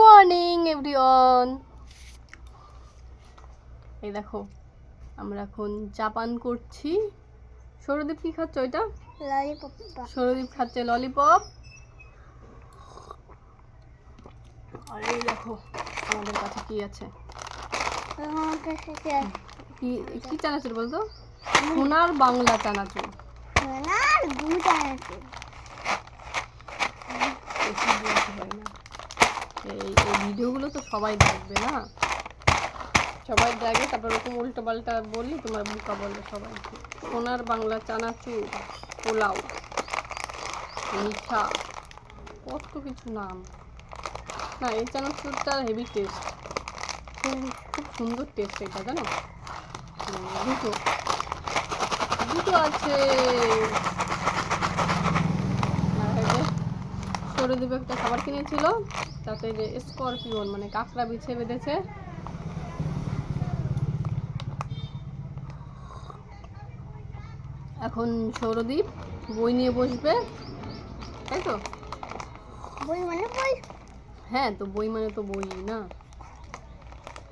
Morning everyone এই দেখো আমরা এখন চা পান করছি। সৌরদীপ কি খাচ্ছ এটা? ললিপপ সৌরদীপ খাচ্ছে ললিপপ আর এই দেখো আমাদের কাছে কি আছে? কি কি চানাচুর বলতো? সোনার বাংলা চানাচুর সোনার আছে বেশি হয় না। এই ভিডিওগুলো তো সবাই দেখবে, না? সবাই দেখে, তারপর ওরকম উল্টো পাল্টা বললি তোমার বুকা বলবে সবাই। সোনার বাংলা চানাচুর পোলাও, মিঠা, কত কিছু নাম। না, এই চানাচুরটা হেভি টেস্ট খুব খুব সুন্দর টেস্ট এটা, জানো? দুটো। দুটো আছে আর এই যে সৌরদীপ একটা খাবার কিনেছিল। তাতে যে স্করপিওন মানে কাঁকড়া বিছে বেঁধেছে। এখন সৌরদীপ বই নিয়ে বসবে। তাই তো? বই মানে বই? হ্যাঁ তো বই মানে তো বই না?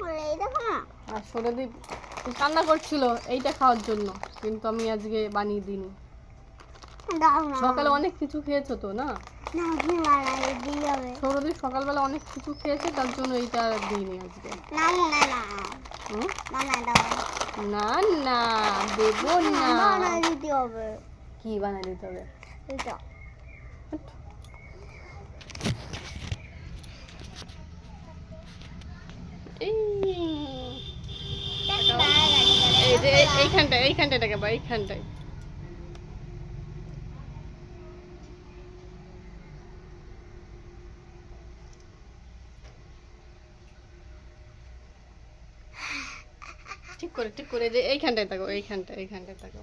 বলে এই দেখো না। আর সৌরদীপ কান্না করছিল এইটা খাওয়ার জন্য কিন্তু আমি আজকে বানিয়ে দিইনি। সকালে অনেক কিছু খেয়েছো তো না? বানাই সৌরদীপ সকালবেলা অনেক কিছু খেয়েছে তার জন্য এইটা দিইনি আজকে। না না। দেবো না বানাই কি বানিয়ে দিতে হবে? এইখানটায় এইখানটায় টাকা বা এইখানটায়। ঠিক করে ঠিক করে যে এইখানটায় থাকো এইখানটায় এইখানটায় থাকো